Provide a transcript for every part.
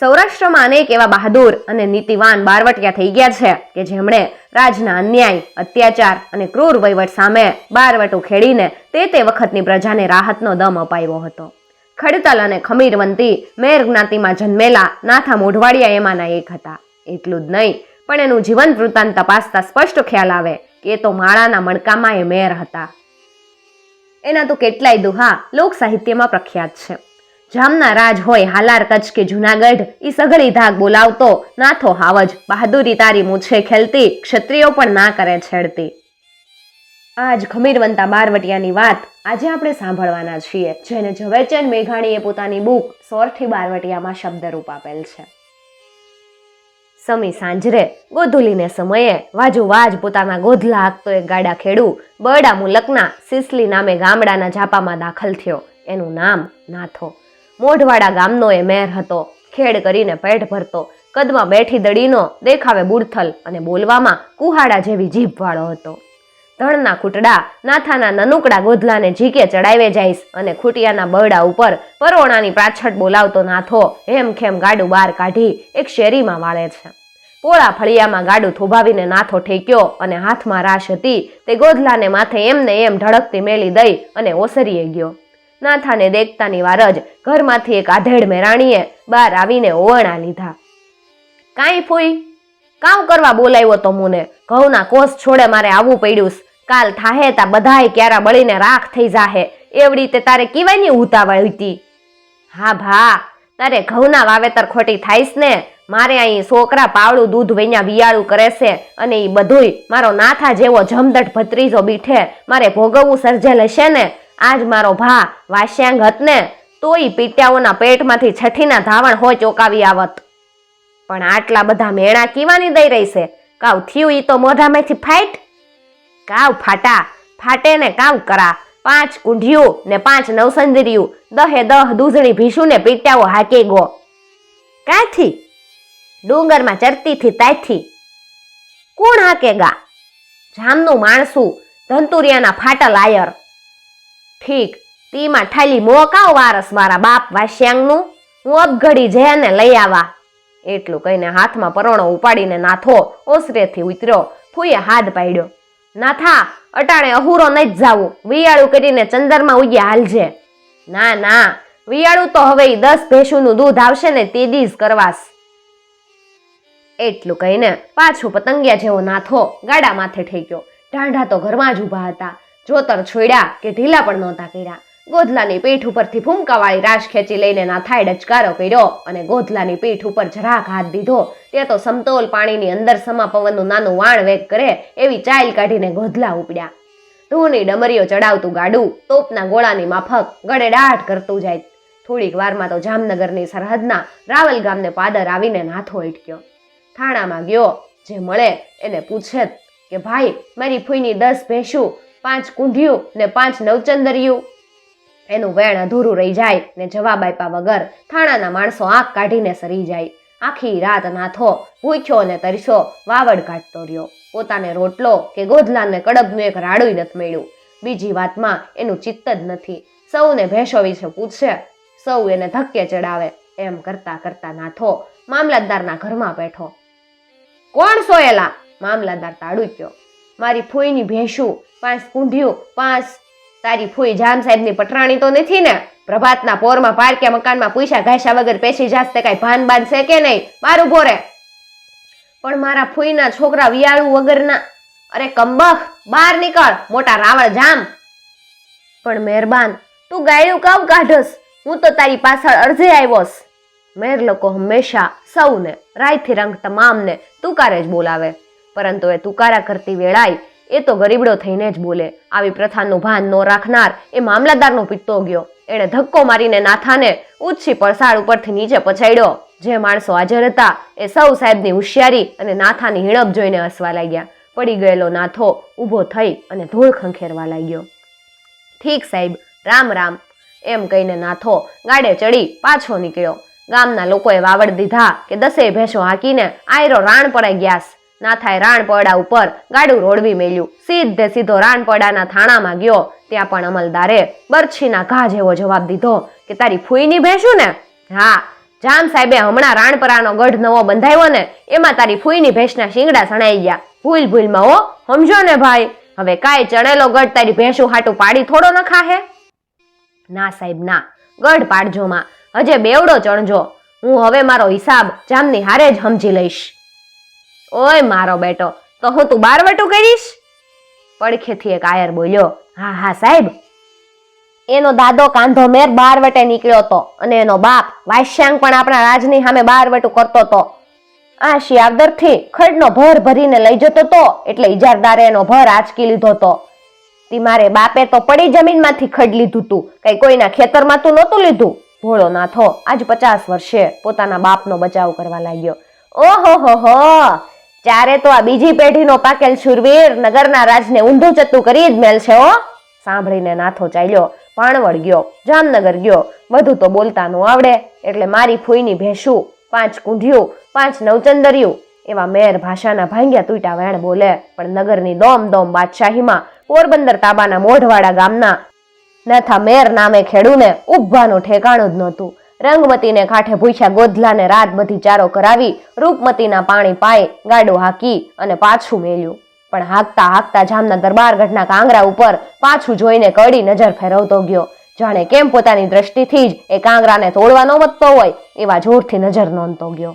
સૌરાષ્ટ્રમાં અનેક એવા બહાદુર અને નીતિવાન બારવટિયા થઈ ગયા છે કે જેમણે રાજના અન્યાય, અત્યાચાર અને ક્રૂર વહીવટ સામે બારવટું ખેડીને તે તે વખતની પ્રજાને રાહતનો દમ અપાવ્યો હતો. ખડતલ અને ખમીરવંતી મેર જ્ઞાતિમાં જન્મેલા નાથા મોઢવાડિયા એમાંના એક હતા. એટલું જ નહીં, પણ એનું જીવન વૃત્તાંત તપાસતા સ્પષ્ટ ખ્યાલ આવે કે તો માળાના મણકામાં એ મેર હતા. એના તો કેટલાય દુહા લોક સાહિત્યમાં પ્રખ્યાત છે. જામના રાજ હોય, હાલાર કચ્છ કે જુનાગઢ, ઈ સઘળી ધાક બોલાવતો નાથો હાવજ. બહાદુરી તારી મૂછે ખેલતી, ક્ષત્રિયો પણ ના કરે છેડતી. આજ ખમીરવંતા બારવટિયાની વાત આજે આપણે સાંભળવાના છીએ, જેને ઝવેરચંદ મેઘાણીએ પોતાની બુક સોરઠી બારવટિયામાં શબ્દરૂપ આપેલ છે. સમી સાંજરે ગોધુલીને સમયે વાજુ વાજ પોતાના ગોધલા હાકતો એક ગાડા ખેડુ બરડા મુલકના સિસલી નામે ગામડાના ઝાપામાં દાખલ થયો. એનું નામ નાથો. મોઢવાડા ગામનો એ મેર હતો. ખેડ કરીને પેટ ભરતો. કદમાં બેઠી દડીનો દેખાવે બુડથલ અને બોલવામાં કુહાડા જેવી જીભવાળો હતો. ધણના ખૂટડા, નાથાના નનુકડા ગોધલાને ઝીકે ચડાવે જઈશ અને ખૂટિયાના બરડા ઉપર પરોણાની પાછળ બોલાવતો નાથો હેમ ખેમ ગાડું બહાર કાઢી એક શેરીમાં વાળે છે. પોળા ફળિયામાં ગાડું થોભાવીને નાથો ઠેક્યો અને હાથમાં રાશ હતી. તે ગોધલાને માથે એમને એમ ઢળકતી મેલી દઈ અને ઓસરીએ ગયો. નાથાને દેખતાની વાર જ ઘરમાંથી એક આધેડ મેરાણીએ બહાર આવીને ઓવણા લીધા. કાંઈ ફૂઈ? કામ કરવા બોલાવ્યો તો મુને? ઘઉંના કોષ છોડે મારે આવવું પડ્યું કાલ થાહે તા બધાય ક્યારા બળીને રાખ થઈ જાહે. એવડી રીતે તારે કીવાની ઉતાવળ હતી. હા ભા, તારે ઘઉંના વાવેતર ખોટી થાઈશ ને. મારે અહીં છોકરા પાવડું દૂધ વૈયા વિયાળું કરે છે અને એ બધુંય મારો નાથા જેવો જમદટ ભત્રીજો બીઠે મારે ભોગવવું સર્જેલ હશે ને. આજ મારો ભા વાસ્યાંગ હત ને તોય પીટ્યાઓના પેટમાંથી છઠ્ઠીના ધાવણ હો ચોકાવી આવત. પણ આટલા બધા મેણા કીવાની દઈ રહી છે? કાવ થયું ઈ તો મોઢામાંથી ફાઈટ? કાવ ફાટા, ફાટે ને કાવ કરા. પાંચ કુંઢિયું ને પાંચ નવસંદરિયું દહે દહ દૂધણી ભીસું ને પીટ્યાઓ હાકે ગો. ક્યાંથી ડુંગરમાં ચરતીથી તાયથી કોણ હાકે ગા? જામનું માણસું ધંતુરિયાના ફાટા આયર ઠીક, તીમાં ઠાલી મોકાવ વારસ મારા બાપ વાસ્યાંગનું. હું અબઘડી જયાને લઈ આવા. એટલું કહીને હાથમાં પરોણો ઉપાડીને નાથો ઓસરેથી ઉતર્યો ફૂએ હાથ પાડ્યો. નાથા, અટાણે અહુરો નહીં જ જાવું, વિયાળું કરીને ચંદરમાં ઉગ્યા હાલજે. ના ના, વિયાળું તો હવે દસ ભેંસુનું દૂધ આવશે ને તે દીજ કરવાસ એટલું કહીને પાછું પતંગિયા જેવો નાથો ગાડા માથે ઠેક્યો. ઢાંઢા તો ઘરમાં જ ઊભા હતા. જોતર છોડ્યા કે ઢીલા પણ નહોતા કર્યા. ગોધલાની પીઠ ઉપરથી ફૂંકાવાળી રાશ ખેંચી લઈને નાથાએ ડચકારો કર્યો અને ગોધલાની પીઠ ઉપર જરાક હાથ દીધો. તે તો સમતોલ પાણીની અંદર સમા પવનનું નાનું વાણ વેગ કરે એવી ચાઇલ કાઢીને ગોધલા ઉપડ્યા. ધૂની ડમરીઓ ચડાવતું ગાડું તોપના ગોળાની માફક ગળેડાટ કરતું જાય. થોડીક વારમાં તો જામનગરની સરહદના રાવલ ગામને પાદર આવીને નાથો અટક્યો થાણામાં ગયો. જે મળે એને પૂછે કે, ભાઈ, મારી ફૂઈની દસ ભેંસું પાંચ કુંઢિયું ને પાંચ નવચંદરિયું. એનું વેણ અધૂરું રહી જાય ને જવાબ આપ્યા વગર થાણાના માણસો આંખ કાઢીને સરી જાય. આખી રાત નાથો ભૂખ્યો ને તરસો વાવડ કાઢતો રહ્યો. પોતાને રોટલો કે ગોધલાને કડબનું એક રાડું નથી મળ્યું. બીજી વાતમાં એનું ચિત્ત જ નથી. સૌને ભેંસો વિશે પૂછે સૌ એને ધક્કે ચડાવે એમ કરતા કરતા નાથો મામલતદારના ઘરમાં બેઠો. કોણ સોયેલા? મામલતદાર તાડુક્યો. મારી ફૂઈની ભેંસું, પાંચ કુંઢિયું પાંચ તારી ફૂઈ જામ સાહેબની પટરાણી તો નથી ને? પ્રભાતના પોરમાં પારક્યા મકાનમાં પૈસા ઘાસા વગર પેસી તે કઈ ભાન બાન છે કે નહીં? મારું ભોરે. પણ મારા ફૂઈના છોકરા વિયાળું વગરના, અરે કંબખ, બહાર નીકળ, મોટા રાવણ જામ. પણ મહેરબાન, તું ગાયું કાવ કાઢસ? હું તો તારી પાછળ અડધે આવ્યોસ. મેર લોકો હંમેશા સૌને, રાયથી રંગ તમામને તુકારે જ બોલાવે. પરંતુ એ તુકારા કરતી વેળાએ એ તો ગરીબડો થઈને જ બોલે, આવી પ્રથાનું ભાન ન રાખનાર એ મામલતદારનો પિત્તો ગયો. એણે ધક્કો મારીને નાથાને ઉચ્છી પડસાળ ઉપરથી નીચે પછાડ્યો. જે માણસો હાજર હતા એ સૌ સાહેબની હોશિયારી અને નાથાની હિણપ જોઈને હસવા લાગ્યા. પડી ગયેલો નાથો ઊભો થઈ અને ધૂળ ખંખેરવા લાગ્યો. ઠીક સાહેબ, રામ રામ. એમ કહીને નાથો ગાડે ચડી પાછો નીકળ્યો. ગામના લોકોએ વાવડ દીધા કે દસે ભેંસો હાંકીને આયરો રાણ પડાઈ ગ્યાસ. નાથાએ રાણપડા ઉપર ગાડું રોડવી મેલ્યું. સીધે સીધો રાણપડાના થાણામાં ગયો. ત્યાં પણ અમલદારે બરછીના ઘા જેવો જવાબ દીધો કે તારી ફૂઈની ભેંસું ને? હા જામ સાહેબે હમણાં રાણપરાનો ગઢ નવો બંધાવ્યો ને, એમાં તારી ફૂઈની ભેંસના શિંગડા સણાઈ ગયા. ભૂલ ભૂલમાં ઓ સમજો ને ભાઈ. હવે કાંઈ ચણેલો ગઢ તારી ભેંસું હાટું પાડી થોડો ન ખાહે? ના સાહેબ, ના. ગઢ પાડજો માં. હજે બેવડો ચણજો. હું હવે મારો હિસાબ જામની હારે જ સમજી લઈશ. ઓય મારો બેટો, તો હું તું બારવટું કરીશ? પડખેથી એક આયર બોલ્યો, હા હા, સાહેબ. એનો દાદો કાંધો મેર બારવટે નીકળ્યો હતો અને એનો બાપ વાસ્યાંગ પણ આપણા રાજની સામે બારવટું કરતો હતો. આ શિયાવદરથી ખડનો ભર ભરીને લઈ જતો હતો એટલે ઇજારદારે એનો ભર આંચકી લીધો તો તી મારે બાપે તો પડી જમીનમાંથી ખડ લીધું તું, કઈ કોઈના ખેતરમાં તું નહોતું લીધું. ભોળો નાથો, આજ પચાસ વર્ષે પોતાના બાપનો બચાવ કરવા લાગ્યો. ઓહો, હો હો! ચારે તો આ બીજી પેઢીનો પાકેલ શુરવીર નગરના રાજને ઊંધું ચત્તું કરી જ મેલ છે હો. સાંભળીને નાથો ચાલ્યો, પાણવડ ગયો, જામનગર ગયો. બધું તો બોલતા નું આવડે, એટલે મારી ફૂઈની ભેંસું, પાંચ કુંઢિયું, પાંચ નવચંદરિયું, એવા મેર ભાષાના ભાંગ્યા તૂટા વેણ બોલે. પણ નગરની દોમ દોમ બાદશાહીમાં, પોરબંદર તાબાના મોઢવાડા ગામના, નથા મેર નામે ખેડૂને ઉભવાનું ઠેકાણું જ નહોતું. રંગમતીને કાંઠે ભૂખ્યા ગોધલાને રાત બધી ચારો કરાવી, રૂપમતીના પાણી પાએ ગાડો હાકી અને પાછું મેલ્યું. પણ હાકતા હાકતા જામના દરબારગઢના કાંગરા ઉપર પાછું જોઈને કડી નજર ફેરવતો ગયો. જાણે કેમ પોતાની દ્રષ્ટિથી જ એ કાંગરાને તોડવા વધતો હોય એવા જોરથી નજર નોંધતો ગયો.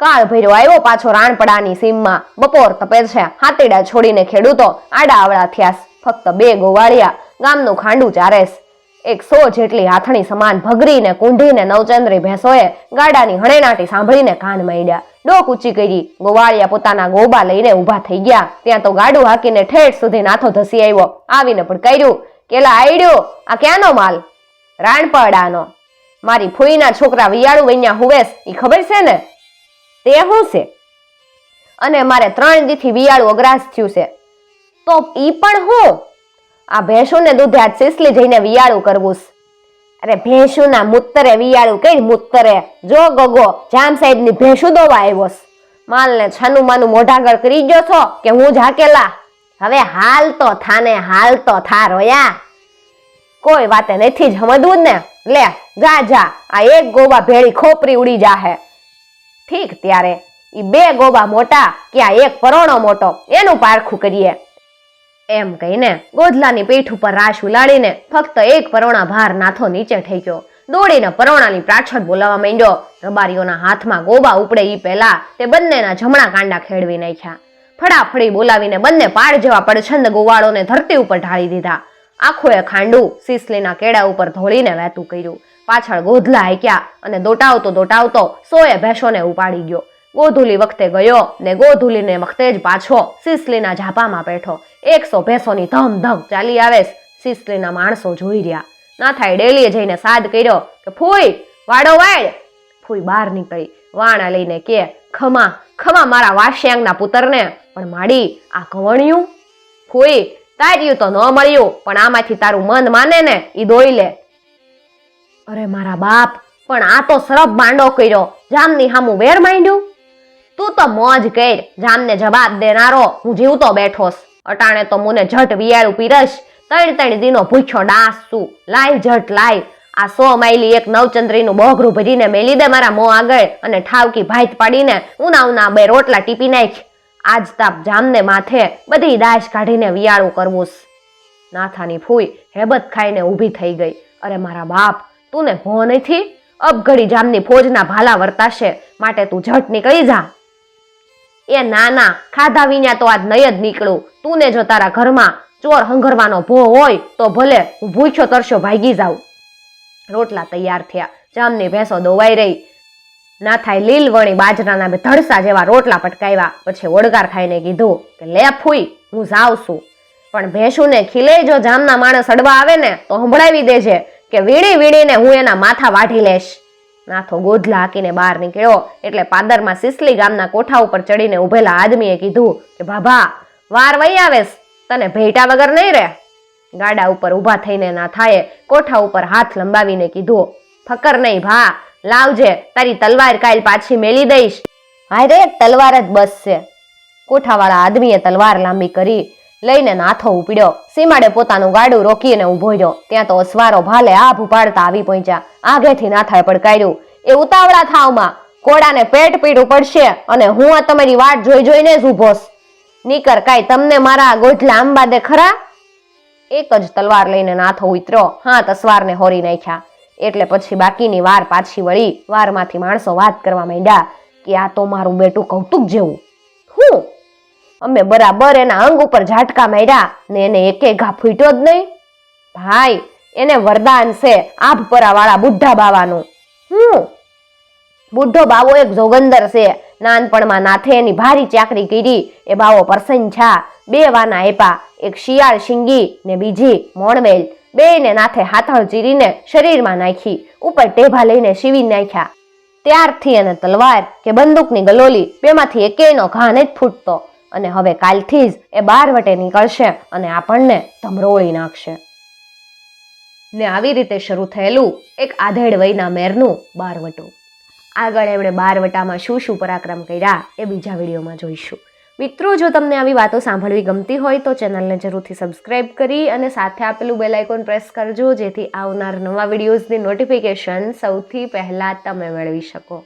કાળ ભૈરો આવ્યો પાછો રાણપડાની સીમમાં. બપોર તપે છે હાથેડા છોડીને ખેડૂતો આડા આવડા થયાસ ફક્ત બે ગોવાળિયા. ગામનું ખાંડું ચારેસ. એક સો જેટલી હાથણી સમાન ભગરીને, કુંઢીને, નવચંદ્રી ભેંસોએ ગાડાની હણેનાટી સાંભળીને કાન માંડ્યા. ડોક ઊંચી કરી, ગોવાળિયા પોતાના ગોબા લઈને ઊભા થઈ ગયા. ત્યાં તો ગાડું હાકીને ઠેઠ સુધી નાથો ધસી આવ્યો. આવીને કર્યું, કેલા આઈડ્યો આ ક્યાંનો માલ? રાણપડાનો. મારી ફૂઈના છોકરા વિયાળું વૈયા હુવેસ ઈ ખબર છે ને? તે શું છે? અને મારે ત્રણ દીથી વિયાળું અગ્રાસ થયું છે. તો ઈ પણ હું? આ ભેંસુને દૂધે આજ સિસલી જઈને વિયાળું કરવું અરે ભેંસુના મૂતરે વિયાળું કઈ મૂતરે જો ગગો, જામ સાહેબની ભેંસુ દોવા આવ્યો માલને છાનું માનું મોઢાગળ કરી ગયો છો કે હું ઝાકેલા હવે હાલ તો થાને, હાલ તો થા રોયા કોઈ વાતે નથી જ સમજવું ને. લે, જા જા, આ એક ગોવા ભેળી ખોપરી ઉડી જાહે. ઠીક ત્યારે. ઈ બે ગોબા મોટા કે આ એક પરોણો મોટો. એનું પારખું કરીએ. એમ કહીને ગોધલાની પીઠ ઉપર રાશ ઉલાડીને ફક્ત એક પરોણા ભાર નાથો નીચે ઠેક્યો. દોડીને પરોણાની પાછળ બોલાવા માંડ્યો. રબારીઓના હાથમાં ગોબા ઉપડે ઈ પહેલા તે બંનેના જમણા કાંડા ખેડવી નાખ્યા. ફડાફડી બોલાવીને બંને પાડ જેવા પડછંદ ગોવાળોને ધરતી ઉપર ઢાળી દીધા. આખોએ ખાંડું, સિસલીના કેડા ઉપર ધોળીને વહેતું કર્યું. પાછળ ગોધલા હાક્યા અને દોટાવતો દોટાવતો સોએ ભેંસોને ઉપાડી ગયો. ગોધુલી વખતે ગયો ને ગોધુલીને વખતે જ પાછો સિસલીના ઝાપામાં બેઠો. એકસો ભેંસોની ધમ ધમ ચાલી આવે સિસલીના માણસો જોઈ રહ્યા. ના થાય ડેલીએ જઈને સાદ કર્યો કે, ફૂઈ, વાડો વાડ. ફૂઈ બહાર નીકળી. વાણા લઈને કે, ખમા ખમા મારા વાસ્યાંગના પુત્રને. પણ માડી, આ કવણિયું ફૂઈ, તાર્યું તો ન મળ્યું, પણ આમાંથી તારું મન માને ને, ઈ દોઈ લે. અરે મારા બાપ, પણ આ તો સરપ માંડો કર્યો. જામની હામું વેર માંડ્યું. તું તો મોજ કર, જામને જવાબ દેનારો, હું જીવતો બેઠોસ અટાણે તો મને જટ વિયાળું પીરસ ત્રણ ત્રણ દીનો ભૂખ્યો ડાસ તું લાય જટ લાય, આ સો માઇલી એક નવચંદ્રીનું બોઘરું ભરીને મેલી દે મારા મોં આગળ અને ઠાવકી ભાઈત પાડીને ઉના ઉના બે રોટલા ટીપી નાખ. આજ તાપ જામને માથે બધી દાશ કાઢીને વિયાળું કરવું નાથાની ફૂઈ હેબત ખાઈને ઊભી થઈ ગઈ. અરે મારા બાપ, તું ને ભો નથી? અબઘડી જામની ફોજના ભાલા વર્તાશે, માટે તું ઝટ નીકળી જા. એ નાના ખાધા વિના તો આજ નય જ નીકળું. તું ને જો તારા ઘરમાં ચોર હંગરવાનો ભો હોય તો ભલે હું ભૂખ્યો તરશો ભાગી જાઉં. રોટલા તૈયાર થયા. જામની ભેંસો દોવાઈ રહી. ના થાય લીલ વણી બાજરાના બે ધડસા જેવા રોટલા પટકાવ્યા. પછી ઓડકાર ખાઈને કીધું કે, લે ફૂઈ, હું જાઉં છું. પણ ભેંસુને ખીલે જો જામના માણસ અડવા આવે ને તો સંભળાવી દેજે કે વીણી વીણીને હું એના માથા વાઢી લેશ નાથો ગોધલા હાકીને બહાર નીકળ્યો. એટલે પાદરમાં સિસલી ગામના કોઠા ઉપર ચડીને ઉભેલા આદમીએ કીધું કે ભાભા વાર વહી આવેશ. તને ભેટા વગર નહીં રે ગાડા ઉપર ઊભા થઈને નાથાએ કોઠા ઉપર હાથ લંબાવીને કીધું, ફકર નહીં, ભા. લાવજે. તારી તલવાર કાલ પાછી મેલી દઈશ. હાય રે, તલવાર જ બસ છે કોઠાવાળા આદમીએ તલવાર લાંબી કરી લઈને નાથો ઉપડ્યો. સીમાડે પોતાનું ગાડું રોકીને ઊભો રહ્યો. ત્યાં તો અસવારો ભાલે આભ ઉપાડતા આવી પહોંચ્યા. આગેથી નાથાએ પડકાર્યું. એ ઉતાવળા થાવમાં કોડાને પેટ પીડું પડશે અને હું આ તમારી વાટ જોઈ જોઈને જ ઊભોસ નીકર કાંઈ તમને મારા ગોઠલા આંબા દે ખરા? એક જ તલવાર લઈને નાથો ઉતર્યો. હા તસવારને હોરી નાખ્યા. એટલે પછી બાકીની વાર પાછી વળી વારમાંથી માણસો વાત કરવા માંડ્યા કે આ તો મારું બેટું કૌતુક જેવું. હું? અમે બરાબર એના અંગ ઉપર ઝાટકા માર્યા ને એને એકે ઘા ફૂટ્યો જ નહીં. ભાઈ, એને વરદાન છે આભપરા વાળા બુઢા બાવાનું. હું? બુઢો બાવો એક જોગંદર છે. નાનપણમાં નાથે એની ભારી ચાકરી કરી. એ બાવો પરસન છા. બે વાના આપ્યા. એક શિયાળ શિંગી ને બીજી મોણવેલ. બેયને નાથે હાથળ ચીરીને શરીરમાં નાખી. ઉપર ટેભા લઈને સીવી નાખ્યા. ત્યારથી એને તલવાર કે બંદૂકની ગલોલી બેમાંથી એકેયનો ઘા જ ફૂટતો. અને હવે કાલથી જ એ બાર વટે નીકળશે અને આપણને ધમરોળી નાખશે. ને આવી રીતે શરૂ થયેલું એક આધેડ વયના મેરનું બારવટું. આગળ એમણે બારવટામાં શું શું પરાક્રમ કર્યા એ બીજા વિડીયોમાં જોઈશું. મિત્રો, જો તમને આવી વાતો સાંભળવી ગમતી હોય તો ચેનલને જરૂરથી સબસ્ક્રાઇબ કરી અને સાથે આપેલું બેલ આઇકોન પ્રેસ કરજો જેથી આવનાર નવા વિડીયોઝની નોટિફિકેશન સૌથી પહેલાં તમે મેળવી શકો.